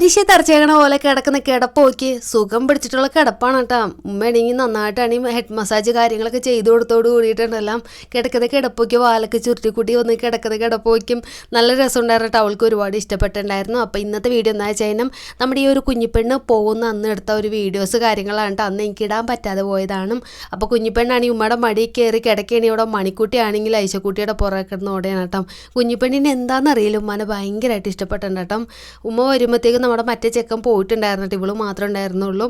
കുരിശി തറച്ചേക്കണ പോലെ കിടക്കുന്ന കിടപ്പ് നോക്കി സുഖം പിടിച്ചിട്ടുള്ള കിടപ്പാണ് കേട്ടോ. ഉമ്മയാണെങ്കിൽ നന്നായിട്ടാണെങ്കിൽ ഹെഡ് മസാജ് കാര്യങ്ങളൊക്കെ ചെയ്തു കൊടുത്തോട് കൂടിയിട്ടുണ്ടെല്ലാം കിടക്കുന്ന കിടപ്പോക്കി വാലൊക്കെ ചുരുട്ടിക്കൂട്ടി വന്ന് കിടക്കുന്ന കിടപ്പോക്കും നല്ല രസമുണ്ടായിരുന്നു കേട്ടോ. ഒരുപാട് ഇഷ്ടപ്പെട്ടിട്ടുണ്ടായിരുന്നു. അപ്പോൾ ഇന്നത്തെ വീഡിയോ എന്താ വെച്ച് കഴിഞ്ഞാൽ നമ്മുടെ ഈ ഒരു കുഞ്ഞിപ്പെണ്ണ് പോകുന്ന അന്ന് എടുത്ത ഒരു വീഡിയോസ് കാര്യങ്ങളാണ് കേട്ടോ. അന്ന് എനിക്ക് ഇടാൻ പറ്റാതെ പോയതാണ്. അപ്പോൾ കുഞ്ഞിപ്പെണ്ണാണെങ്കിൽ ഉമ്മയുടെ മടി കയറി കിടക്കുകയാണ് ഇവിടെ മണിക്കുട്ടിയാണെങ്കിൽ ഐശക്കുട്ടിയുടെ പുറകെ കിടന്ന് ഓടെയാണ് കേട്ടോ. കുഞ്ഞിപ്പെണ്ണിന് എന്താണെന്നറിയില്ല ഉമ്മാനെ ഭയങ്കരമായിട്ട് ഇഷ്ടപ്പെട്ടിട്ടുണ്ട് കേട്ടോ. ഉമ്മ വരുമ്പോഴത്തേക്കും നമ്മുടെ മറ്റേ ചെക്കൻ പോയിട്ടുണ്ടായിരുന്നിട്ട് ഇവൾ മാത്രമേ ഉണ്ടായിരുന്നുള്ളൂ.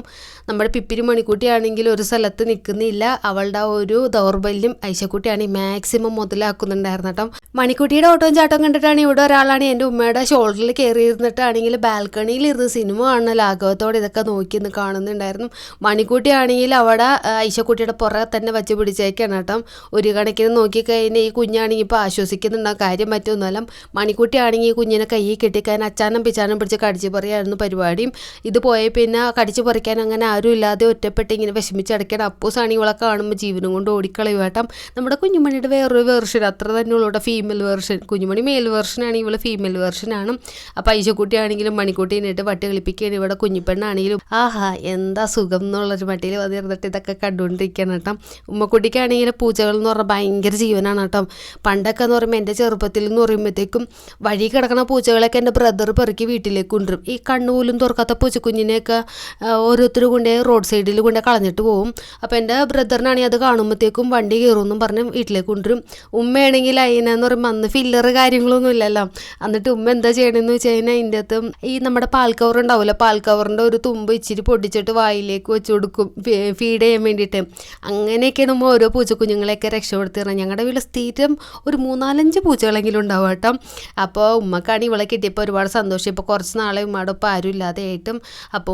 നമ്മുടെ പിപ്പിരി മണിക്കുട്ടിയാണെങ്കിൽ ഒരു സ്ഥലത്ത് നിൽക്കുന്നില്ല. അവളുടെ ഒരു ദൗർബല്യം ഐശക്കുട്ടിയാണെങ്കിൽ മാക്സിമം മുതലാക്കുന്നുണ്ടായിരുന്നു കേട്ടോ. മണിക്കുട്ടിയുടെ ഓട്ടവും ചാട്ടവും കണ്ടിട്ടാണ് ഇവിടെ ഒരാളാണ് എന്റെ ഉമ്മയുടെ ഷോൾഡറിൽ കയറി ഇരുന്നിട്ടാണെങ്കിൽ ബാൽക്കണിയിൽ ഇരുന്ന് സിനിമ കാണുന്ന ലാഘവത്തോടെ ഇതൊക്കെ നോക്കി നിന്ന് കാണുന്നുണ്ടായിരുന്നു. മണിക്കുട്ടിയാണെങ്കിൽ അവിടെ ഐശക്കുട്ടിയുടെ പുറകെ തന്നെ വച്ച് പിടിച്ചേക്കാണ് കേട്ടോ. ഒരു കണക്കിന് നോക്കിക്കഴിഞ്ഞാൽ ഈ കുഞ്ഞാണെങ്കിൽ ഇപ്പോൾ ആശ്വസിക്കുന്നുണ്ടാകും കാര്യം മറ്റൊന്നുമല്ല മണിക്കുട്ടിയാണെങ്കിൽ ഈ കുഞ്ഞിനെ കയ്യിൽ കെട്ടിക്കാൻ അച്ചാനം പിച്ചാനം പിടിച്ച് കടിച്ചു പറയായിരുന്നു പരിപാടിയും. ഇത് പോയ പിന്നെ കടിച്ചു പറിക്കാൻ അങ്ങനെ ആരും ഇല്ലാതെ ഒറ്റപ്പെട്ട് ഇങ്ങനെ വിഷമിച്ചടക്കണം അപ്പൂസാണ് ഇവളെ കാണുമ്പോൾ ജീവനും കൊണ്ട് ഓടിക്കളയുവാട്ടം നമ്മുടെ കുഞ്ഞുമണിയുടെ വേറൊരു വേർഷൻ അത്ര തന്നെ ഉള്ളൂടെ ഫീമെയിൽ വേർഷൻ കുഞ്ഞുമണി മെയിൽ വേർഷനാണ് ഇവൾ ഫീമെയിൽ വേർഷനാണ് അപ്പോൾ ഐശക്കുട്ടിയാണെങ്കിലും മണിക്കുട്ടീനായിട്ട് വട്ടി കളിപ്പിക്കുകയാണ്. ഇവിടെ കുഞ്ഞിപ്പെണ്ണാണെങ്കിലും ആഹാ എന്താ സുഖം എന്നുള്ളൊരു മട്ടിയിൽ വന്നിരുന്നിട്ട് ഇതൊക്കെ കണ്ടുകൊണ്ടിരിക്കുകയാണ് കേട്ടോ. ഉമ്മക്കുട്ടിക്കാണെങ്കിൽ പൂച്ചകൾ എന്ന് പറഞ്ഞാൽ ഭയങ്കര ജീവനാണ് കേട്ടോ. പണ്ടൊക്കെ എന്ന് പറയുമ്പോൾ എന്റെ ചെറുപ്പത്തിൽ എന്ന് പറയുമ്പോഴത്തേക്കും വഴി കിടക്കുന്ന പൂച്ചകളൊക്കെ എന്റെ ബ്രദർ പെറുക്കി വീട്ടിലേക്ക് കൊണ്ടുവരും. ഈ കണ്ണുപോലും തുറക്കാത്ത പൂച്ചക്കുഞ്ഞിനെയൊക്കെ ഓരോരുത്തർ കൊണ്ടേ റോഡ് സൈഡിൽ കൊണ്ടേ കളഞ്ഞിട്ട് പോകും അപ്പോൾ എന്റെ ബ്രദറിനാണെങ്കിൽ അത് കാണുമ്പോഴത്തേക്കും വണ്ടി കയറുമെന്നും പറഞ്ഞ് വീട്ടിലേക്ക് കൊണ്ടുവരും. ഉമ്മയാണെങ്കിൽ അതിനെന്ന് പറയുമ്പോൾ അന്ന് ഫില്ലർ കാര്യങ്ങളൊന്നും ഇല്ലല്ലോ. എന്നിട്ട് ഉമ്മ എന്താ ചെയ്യണമെന്ന് വെച്ച് കഴിഞ്ഞാൽ അതിന്റെ അകത്ത് ഈ നമ്മുടെ പാൽ കവർ ഉണ്ടാവില്ല പാൽ കവറിന്റെ ഒരു തുമ്പ് ഇച്ചിരി പൊടിച്ചിട്ട് വായിലേക്ക് വെച്ച് കൊടുക്കും ഫീഡ് ചെയ്യാൻ വേണ്ടിയിട്ട്. അങ്ങനെയൊക്കെയാണ് ഉമ്മ ഓരോ പൂച്ചക്കുഞ്ഞുങ്ങളെയൊക്കെ രക്ഷപ്പെടുത്തിയിരുന്നത് ഞങ്ങളുടെ വീട്ടിൽ സ്ഥിരം ഒരു മൂന്നാലഞ്ച് പൂച്ചകളെങ്കിലും ഉണ്ടാവും കേട്ടോ. അപ്പോൾ ഉമ്മക്കാണ് ഇവളെ കിട്ടിയപ്പോൾ ഒരുപാട് സന്തോഷം. ഇപ്പോൾ കുറച്ച് നാളെ ഉമ്മയുടെ ഒപ്പം ആയിട്ടും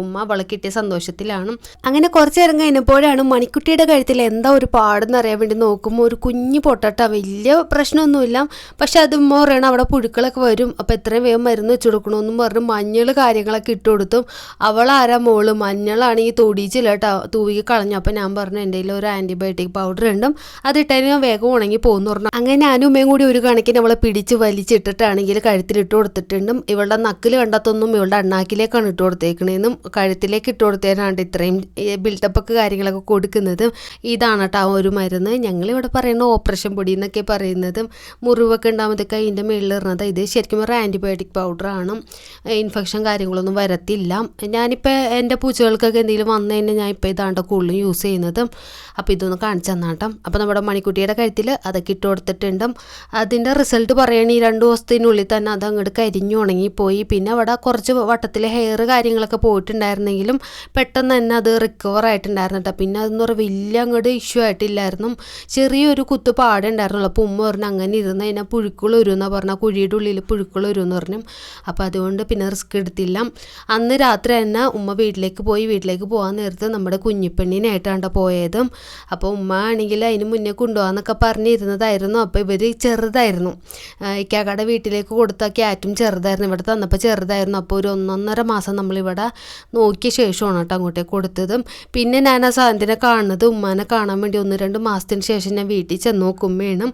ഉമ്മ അവളെ കിട്ടിയ സന്തോഷത്തിലാണ്. അങ്ങനെ കുറച്ച് നേരം കഴിഞ്ഞപ്പോഴാണ് മണിക്കുട്ടിയുടെ കഴുത്തിൽ എന്താ ഒരു പാടെന്ന് അറിയാൻ വേണ്ടി നോക്കുമ്പോൾ ഒരു കുഞ്ഞു പൊട്ടട്ട വലിയ പ്രശ്നമൊന്നുമില്ല. പക്ഷെ അത് ഉമ്മ പറയണം അവിടെ പുഴുക്കളൊക്കെ വരും. അപ്പോൾ എത്രയും വേഗം മരുന്ന് വെച്ച് കൊടുക്കണമെന്നും പറഞ്ഞ് മഞ്ഞൾ കാര്യങ്ങളൊക്കെ ഇട്ട് കൊടുത്തും. അവളാരാ മോൾ? മഞ്ഞളാണ് ഈ തൊടിച്ചില്ല കേട്ടോ തൂവി കളഞ്ഞു. അപ്പോൾ ഞാൻ പറഞ്ഞു എന്റെ ഒരു ആന്റിബയോട്ടിക് പൗഡർ ഉണ്ടും. അതിട്ടതിന് ഞാൻ വേഗം ഉണങ്ങി പോകുന്നു പറഞ്ഞു. അങ്ങനെ ഞാനും ഉമ്മയും കൂടി ഒരു കണക്കിന് അവളെ പിടിച്ച് വലിച്ചിട്ടിട്ടാണെങ്കിൽ കഴുത്തിലിട്ട് കൊടുത്തിട്ടുണ്ടും. ഇവളുടെ നക്കിൽ കണ്ടത്തൊന്നും ഇവളുടെ അണ്ണാക്കിലേക്കാണ് ഇട്ട് കൊടുത്തേക്കണേന്നും കഴുത്തിലേക്ക് ഇട്ട് കൊടുത്തേനാണ്ട് ഇത്രയും ബിൽഡപ്പൊക്കെ കാര്യങ്ങളൊക്കെ കൊടുക്കുന്നതും. ഇതാണ് കേട്ടോ ആ ഒരു മരുന്ന്. ഞങ്ങളിവിടെ പറയുന്ന ഓപ്പറേഷൻ പൊടി എന്നൊക്കെ പറയുന്നതും. മുറിവൊക്കെ ഉണ്ടാകുമ്പോഴത്തേക്ക് അതിന്റെ മേളിൽ ഇടുന്നത് ഇത് ശരിക്കും പറഞ്ഞാൽ ആന്റിബയോട്ടിക് പൗഡറാണ് ഇൻഫെക്ഷൻ കാര്യങ്ങളൊന്നും വരത്തില്ല. ഞാനിപ്പോൾ എന്റെ പൂച്ചകൾക്കൊക്കെ എന്തെങ്കിലും വന്നു കഴിഞ്ഞാൽ ഞാൻ ഇപ്പോൾ ഇതാണ്ട് കൂടുതലും യൂസ് ചെയ്യുന്നത്. അപ്പോൾ ഇതൊന്ന് കാണിച്ചു തന്നാട്ടം അപ്പോൾ നമ്മുടെ മണിക്കുട്ടിയുടെ കഴുത്തിൽ അതൊക്കെ ഇട്ട് കൊടുത്തിട്ടുണ്ട്. അതിന്റെ റിസൾട്ട് പറയണ ഈ രണ്ട് ദിവസത്തിനുള്ളിൽ തന്നെ അത് അങ്ങോട്ട് കരിഞ്ഞു ഉണങ്ങിപ്പോയി. പിന്നെ അവിടെ കുറച്ച് വട്ടത്തിൽ ഹെയർ കാര്യങ്ങളൊക്കെ പോയിട്ടുണ്ടായിരുന്നെങ്കിലും പെട്ടെന്ന് തന്നെ അത് റിക്കവർ ആയിട്ടുണ്ടായിരുന്നു കേട്ടോ പിന്നെ അതെന്ന് പറയുക വലിയ അങ്ങോട്ട് ഇഷ്യൂ ആയിട്ടില്ലായിരുന്നു. ചെറിയൊരു കുത്ത് പാടുണ്ടായിരുന്നുള്ളൂ അപ്പോൾ ഉമ്മ പറഞ്ഞു അങ്ങനെ ഇരുന്ന് കഴിഞ്ഞാൽ പുഴുക്കൾ വരുമെന്നാണ് പറഞ്ഞാൽ കുഴിയുടെ ഉള്ളിൽ പുഴുക്കൾ വരുമെന്ന് പറഞ്ഞു. അപ്പോൾ അതുകൊണ്ട് പിന്നെ റിസ്ക് എടുത്തില്ല. അന്ന് രാത്രി തന്നെ ഉമ്മ വീട്ടിലേക്ക് പോയി. വീട്ടിലേക്ക് പോകാൻ നേരത്ത് നമ്മുടെ കുഞ്ഞിപ്പെണ്ണിനായിട്ടാണ് പോയത്. അപ്പോൾ ഉമ്മ ആണെങ്കിൽ അതിന് മുന്നേ കൊണ്ടുപോകാന്നൊക്കെ പറഞ്ഞിരുന്നതായിരുന്നു. അപ്പോൾ ഇവർ ചെറുതായിരുന്നു. ഇക്കാക്കയുടെ വീട്ടിലേക്ക് കൊടുത്ത ക്യാറ്റും ചെറുതായിരുന്നു. ഇവിടെ തന്നപ്പോൾ ചെറുതായിരുന്നു. അപ്പോൾ ഒരു ഒന്നൊന്നര മാസം നമ്മളിവിടെ നോക്കിയ ശേഷമാണ് കേട്ടോ അങ്ങോട്ടേ കൊടുത്തതും. പിന്നെ ഞാൻ ആ സാധനത്തിനെ കാണുന്നത് ഉമ്മാനെ കാണാൻ വേണ്ടി ഒന്ന് രണ്ട് മാസത്തിന് ശേഷം ഞാൻ വീട്ടിൽ ചെന്ന് വേണം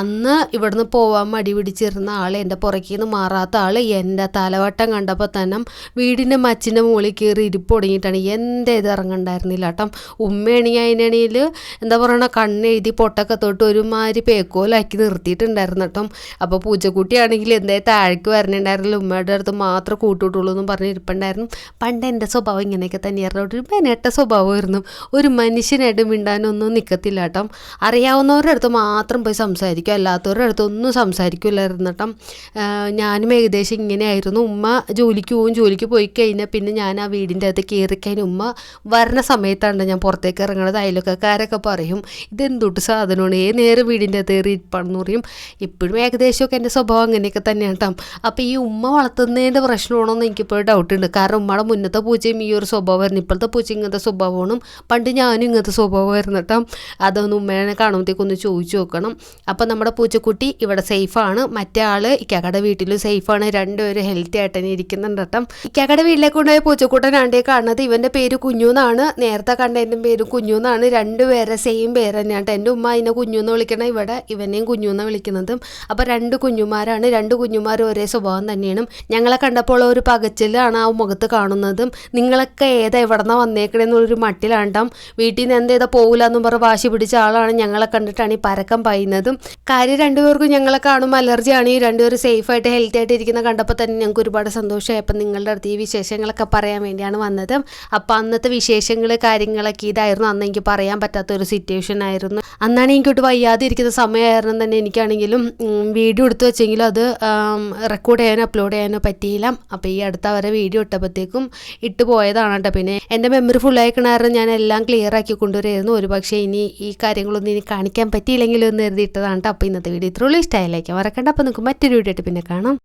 അന്ന് ഇവിടുന്ന് പോവാൻ മടി പിടിച്ചിരുന്ന ആൾ എന്റെ പുറകിൽ നിന്ന് മാറാത്ത ആൾ എന്റെ തലവട്ടം കണ്ടപ്പോൾ തന്നെ വീടിന്റെ മച്ചിന്റെ മുകളിൽ കയറി ഇരിപ്പ് തുടങ്ങിയിട്ടാണ്. എന്റെ ഇത് ഇറങ്ങണ്ടായിരുന്നില്ല കേട്ടോ. ഉമ്മയാണെങ്കിൽ അതിനാണെങ്കിൽ എന്താ പറയണ കണ്ണെഴുതി പൊട്ടൊക്കെ തൊട്ട് ഒരുമാതിരി പേക്കോലാക്കി നിർത്തിയിട്ടുണ്ടായിരുന്നു കേട്ടോ. അപ്പോൾ പൂച്ചക്കുട്ടിയാണെങ്കിൽ എന്തായാലും താഴേക്ക് വരണുണ്ടായിരുന്നില്ല. ഉമ്മയുടെ അടുത്ത് മാത്രം കൂട്ടുവിട്ടുള്ളൂ എന്നും പറഞ്ഞ് ഇരിപ്പുണ്ടായിരുന്നു. പണ്ട് എന്റെ സ്വഭാവം ഇങ്ങനെയൊക്കെ തന്നെയായിരുന്നു. ഒരു മെനട്ട സ്വഭാവമായിരുന്നു. ഒരു മനുഷ്യനായിട്ട് മിണ്ടാനൊന്നും നിൽക്കത്തില്ല കേട്ടോ. അറിയാവുന്നവരുടെ അടുത്ത് മാത്രം പോയി സംസാരിക്കും. അല്ലാത്തവരുടെ അടുത്ത് ഒന്നും സംസാരിക്കില്ലായിരുന്നു കേട്ടോ. ഞാനും ഏകദേശം ഇങ്ങനെയായിരുന്നു. ഉമ്മ ജോലിക്ക് പോവും ജോലിക്ക് പോയി കഴിഞ്ഞാൽ പിന്നെ ഞാൻ ആ വീടിന്റെ അകത്ത് കയറിക്കാൻ ഉമ്മ വരണ സമയത്താണ് ഞാൻ പുറത്തേക്ക് ഇറങ്ങണത്. അയൽവക്കക്കാരൊക്കെ പറയും ഇതെന്തൊട്ട് സാധനമാണ്? ഏ നേരെ വീടിന്റെ അകത്ത് കയറി ഇരിപ്പാണെന്ന് പറയും. ഇപ്പോഴും ഏകദേശമൊക്കെ എന്റെ സ്വഭാവം അങ്ങനെയൊക്കെ തന്നെയാണ് കേട്ടോ. അപ്പോൾ ഈ ഉമ്മ വളർത്തുന്നതിന്റെ പ്രശ്നമാണോ എന്ന് എനിക്കിപ്പോഴും ഡൗട്ട് ഉണ്ട്. കാരണം ഉമ്മയുടെ മുന്നത്തെ പൂച്ചയും ഈ ഒരു സ്വഭാവമായിരുന്നു ഇപ്പോഴത്തെ പൂച്ച ഇങ്ങനത്തെ സ്വഭാവമാണ്. പണ്ട് ഞാനും ഇങ്ങനത്തെ സ്വഭാവമായിരുന്നു കേട്ടോ. അതൊന്ന് ഉമ്മേനെ കാണുമ്പോഴത്തേക്കൊന്ന് ചോദിച്ചു നോക്കണം. അപ്പോൾ നമ്മുടെ പൂച്ചക്കുട്ടി ഇവിടെ സേഫാണ് മറ്റേ ആൾ ഇക്കാക്കയുടെ വീട്ടിലും സേഫാണ് രണ്ടുപേരും ഹെൽത്തി ആയിട്ട് തന്നെ ഇരിക്കുന്നുണ്ട് കേട്ടോ. ഇക്കാക്കയുടെ വീട്ടിലേക്ക് കൊണ്ടുപോയ പൂച്ചക്കുട്ടനാണ്ടേ കാണുന്നത് ഇവന്റെ പേര് കുഞ്ഞു എന്നാണ്. നേരത്തെ കണ്ടതിന്റെ പേര് കുഞ്ഞു എന്നാണ്. രണ്ടുപേരെ സെയിം പേര് തന്നെയാണ് എന്റെ ഉമ്മ അതിനെ കുഞ്ഞു എന്ന് വിളിക്കണ ഇവിടെ ഇവനെയും കുഞ്ഞു എന്നാണ് വിളിക്കുന്നത്. അപ്പോൾ രണ്ട് കുഞ്ഞുമാരാണ്. രണ്ട് കുഞ്ഞുമാരും ഒരേ സ്വഭാവം തന്നെയാണ്. ഞങ്ങളെ കണ്ടപ്പോൾ ഒരു പക പകച്ചിലാണ് ആ മുഖത്ത് കാണുന്നതും. നിങ്ങളൊക്കെ ഏതാ എവിടെ നിന്നാ വന്നേക്കണേന്നുള്ളൊരു മട്ടിലാണ്ടാം. വീട്ടിൽ നിന്ന് എന്ത് ചെയ്താൽ പോകില്ല എന്നും പറഞ്ഞ് വാശി പിടിച്ച ആളാണ് ഞങ്ങളെ കണ്ടിട്ടാണ് ഈ പരക്കം പായുന്നതും. കാര്യം രണ്ടുപേർക്കും ഞങ്ങളെ കാണുമ്പോൾ അലർജിയാണ്. ഈ രണ്ടുപേരും സേഫായിട്ട് ഹെൽത്തി ആയിട്ട് ഇരിക്കുന്ന കണ്ടപ്പോൾ തന്നെ ഞങ്ങൾക്ക് ഒരുപാട് സന്തോഷമായി അപ്പം നിങ്ങളുടെ അടുത്ത് ഈ വിശേഷങ്ങളൊക്കെ പറയാൻ വേണ്ടിയാണ് വന്നത്. അപ്പം അന്നത്തെ വിശേഷങ്ങൾ കാര്യങ്ങളൊക്കെ ഇതായിരുന്നു. അന്ന് എനിക്ക് പറയാൻ പറ്റാത്ത ഒരു സിറ്റുവേഷൻ ആയിരുന്നു. അന്നാണ് എനിക്കോട്ട് വയ്യാതെ ഇരിക്കുന്ന സമയമായിരുന്നു തന്നെ എനിക്കാണെങ്കിലും വീഡിയോ എടുത്തു വെച്ചെങ്കിലും അത് റെക്കോർഡ് ചെയ്യാനോ അപ്ലോഡ് ചെയ്യാനോ പറ്റിയില്ല. അപ്പോൾ ഈ അടുത്ത അവരെ വീഡിയോ ഇട്ടപ്പോഴത്തേക്കും ഇട്ട് പോയതാണ് കേട്ടോ. പിന്നെ എന്റെ മെമ്മറി ഫുൾ ആയിക്കണ കാരണം ഞാൻ എല്ലാം ക്ലിയർ ആക്കി കൊണ്ടുവരായിരുന്നു. ഒരു പക്ഷേ ഇനി ഈ കാര്യങ്ങളൊന്നും ഇനി കാണിക്കാൻ പറ്റിയില്ലെങ്കിലും എന്ന് എഴുതിയിട്ടതാണ് കേട്ടോ. അപ്പോൾ ഇന്നത്തെ വീഡിയോ ഇത്രയുള്ളൂ ഇഷ്ടമായില്ലേക്കാം മറക്കണ്ട. അപ്പോൾ നിങ്ങൾക്ക് മറ്റൊരു വീഡിയോ ആയിട്ട് പിന്നെ കാണാം.